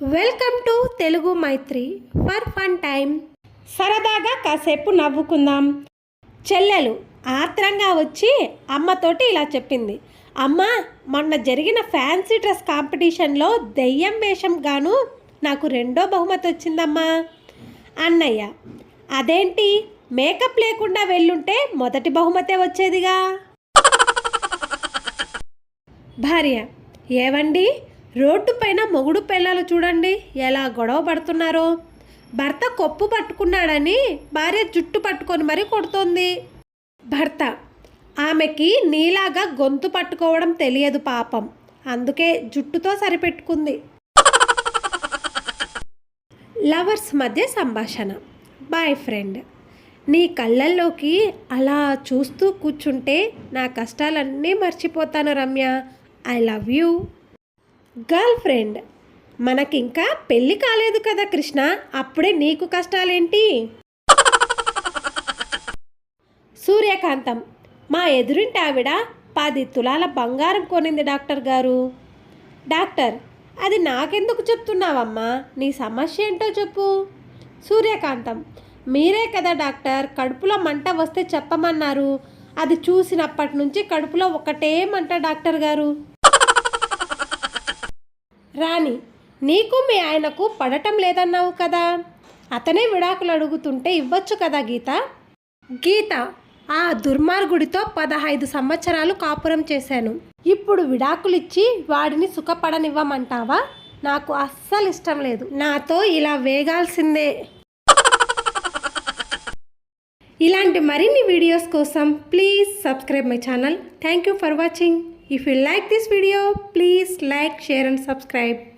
Welcome to Telugu Maithri for fun time సరదాగా కాసేపు నవ్వుకుందాం. చెల్లెలు ఆత్రంగా వచ్చి అమ్మతోటి ఇలా చెప్పింది. అమ్మ మొన్న జరిగిన ఫ్యాన్సీ డ్రెస్ కాంపిటీషన్లో దెయ్యం వేషం గాను నాకు రెండో బహుమతి వచ్చిందమ్మా. అన్నయ్య అదేంటి? మేకప్ లేకుండా వెళ్ళుంటే మొదటి బహుమతే వచ్చేదిగా? భార్య ఏవండి? రోడ్డు పైన మొగుడు పిల్లలు చూడండి ఎలా గొడవ పడుతున్నారో. భర్త కొప్పు పట్టుకున్నాడని భార్య జుట్టు పట్టుకొని మరీ కొడుతోంది. భర్త ఆమెకి నీలాగా గొంతు పట్టుకోవడం తెలియదు పాపం. అందుకే జుట్టుతో సరిపెట్టుకుంది. లవర్స్ మధ్య సంభాషణ. బాయ్ ఫ్రెండ్ నీ కళ్ళల్లోకి అలా చూస్తూ కూర్చుంటే నా కష్టాలన్నీ మర్చిపోతాను Ramya. I love you. Girlfriend. మనకింకా పెళ్ళి కాలేదు కదా కృష్ణ. అప్పుడే నీకు కష్టాలేంటి? సూర్యకాంతం. మా ఎదురింటి ఆవిడ పది తులాల బంగారం కొనింది డాక్టర్ గారు. డాక్టర్ అది నాకెందుకు చెప్తున్నావమ్మా? నీ సమస్య ఏంటో చెప్పు. సూర్యకాంతం. మీరే కదా డాక్టర్ కడుపులో మంట వస్తే చెప్పమన్నారు. అది చూసినప్పటి నుంచి కడుపులో ఒకటే మంట డాక్టర్ గారు. రాణి నీకు మీ ఆయనకు పడటం లేదన్నావు కదా? అతనే విడాకులు అడుగుతుంటే ఇవ్వచ్చు కదా గీత? గీత ఆ దుర్మార్గుడితో పదహైదు సంవత్సరాలు కాపురం చేశాను. ఇప్పుడు విడాకులిచ్చి వాడిని సుఖపడనివ్వమంటావా? నాకు అస్సలు ఇష్టం లేదు. నాతో ఇలా వేగాల్సిందే. ఇలాంటి మరిన్ని వీడియోస్ కోసం please subscribe my channel. Thank you for watching. If you like this video, please like, share and subscribe.